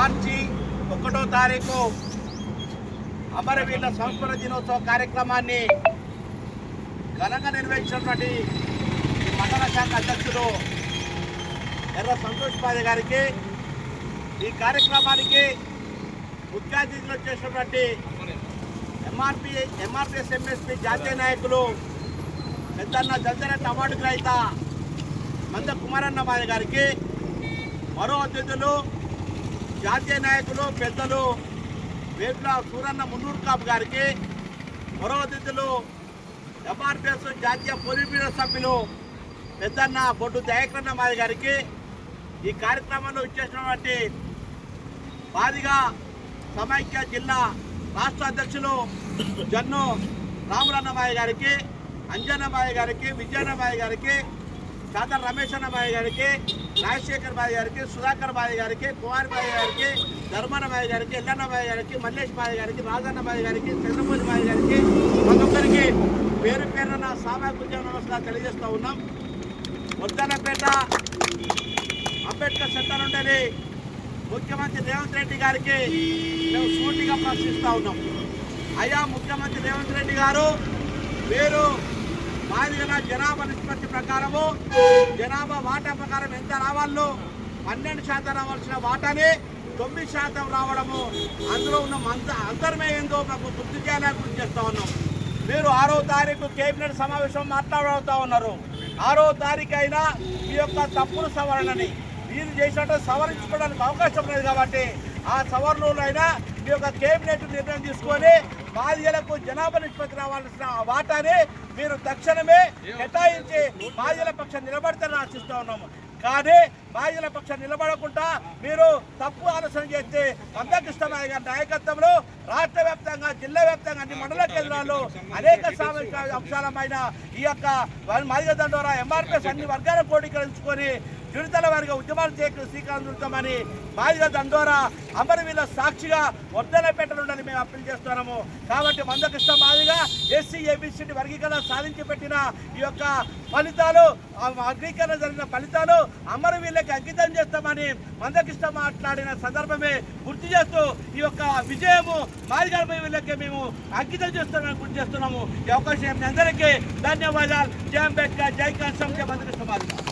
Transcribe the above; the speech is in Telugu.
మార్చి ఒకటో తారీఖు అమరవీరుల సంస్మరణ దినోత్సవ కార్యక్రమాన్ని ఘనంగా నిర్వహించినటువంటి మండల శాఖ అధ్యక్షుడు ఎర్ర సంతోష్ పాదే గారికి ఈ కార్యక్రమానికి ముఖ్య అతిథులు చేసినటువంటి ఎంఆర్పి ఎంఆర్పిఎస్ ఎంఎస్పి జాతీయ నాయకులు పెద్దన్న జల్జనట్ అవార్డు గ్రహీత మంద కుమారన్న మాయ గారికి మరో అతిథులు జాతీయ నాయకులు పెద్దలు వేపుల సూరన్న మున్నూరు కాపు గారికి మరో అతిథులు ఎంఆర్పిఎస్ జాతీయ పోలీస్ బ్యూరో సభ్యులు పెద్దన్న బొడ్డు దయాకరణ మాది గారికి ఈ కార్యక్రమంలో ఇచ్చేసినటువంటి బాదిగా సమైక్య జిల్లా రాష్ట్ర అధ్యక్షులు జన్ను రాములన్నమాయ గారికి అంజన్నమాయ గారికి విజయన్నమాయ గారికి తాత రమేష్ అన్నమాయ గారికి రాజశేఖర్ బాయ్ గారికి సుధాకర్ బాయ్ గారికి కుమార్ బాయ్ గారికి ధర్మన్నమాయ గారికి ఎల్లన్నమాయ గారికి మల్లేష్ బాయ్ గారికి రాజన్నమాయ గారికి చంద్రమూరి బాయ్ గారికి ఒక్కొక్కరికి పేరు పేరున సామాజిక ఉద్యోగ నమస్కారం తెలియజేస్తూ ఉన్నాం. వర్ధనపేట అంబేద్కర్ సెంటర్ నుండి ముఖ్యమంత్రి రేవంత్ రెడ్డి గారికి మేము సూటిగా ప్రశ్నిస్తూ ఉన్నాం. అయ్యా ముఖ్యమంత్రి రేవంత్ రెడ్డి గారు మీరు మాదిగల జనాభా నిష్పత్తి ప్రకారము జనాభా వాటా ప్రకారం ఎంత రావాలో పన్నెండు శాతం రావాల్సిన వాటానే తొమ్మిది శాతం రావడము. అందులో ఉన్న మంత అంతర్మేయంతో మాకు గుర్తు చేయాలని గుర్తు చేస్తూ ఉన్నాం. మీరు ఆరో తారీఖు కేబినెట్ సమావేశం మాట్లాడుతూ ఉన్నారు. ఆరో తారీఖు అయినా ఈ యొక్క తప్పుడు సవరణని మీరు చేసినట్టు సవరించుకోవడానికి అవకాశం లేదు కాబట్టి ఆ సవరణలో అయినా మీ యొక్క కేబినెట్ నిర్ణయం తీసుకొని బాధ్యులకు జనాభా నిష్పత్తి రావాల్సిన వాటాని మీరు తక్షణమే కేటాయించి బాధ్యుల పక్షం నిలబడతారని ఆశిస్తూ ఉన్నాము. కానీ బాధ్యుల పక్షం నిలబడకుండా మీరు తప్పు ఆలోచన చేస్తే మందకృష్ణమయ్య గారి నాయకత్వంలో రాష్ట్ర వ్యాప్తంగా జిల్లా వ్యాప్తంగా అన్ని మండల కేంద్రాల్లో అనేక సామాజిక అంశాలమైన ఈ యొక్క మాదిగ దండోరా ఎంఆర్పిఎస్ అన్ని వర్గాల కోటీకరించుకొని చిరుతల వారిగా ఉద్యమాలు చేయకు శ్రీకారం చుడతామని బాధిత దండోరా అమరవీల సాక్షిగా వర్ధనపేటలుండని మేము అప్పీల్ చేస్తున్నాము. కాబట్టి మందకృష్ణ మాదిగా ఎస్సీ ఏబిసిడి వర్గీకరణ సాధించి పెట్టిన ఈ యొక్క ఫలితాలు వర్గీకరణ జరిగిన ఫలితాలు అమరవీళ్ళకి అంకితం చేస్తామని మందకృష్ణ మాట్లాడిన సందర్భమే గుర్తు చేస్తూ ఈ యొక్క విజయము మాదిగల వీళ్ళకి మేము అంకితం చేస్తామని గుర్తు చేస్తున్నాము. ఈ అవకాశం అందరికీ ధన్యవాదాలు. జై అంబేద్కర్ జై కాన్సం జై మందకృష్ణ మాదిగా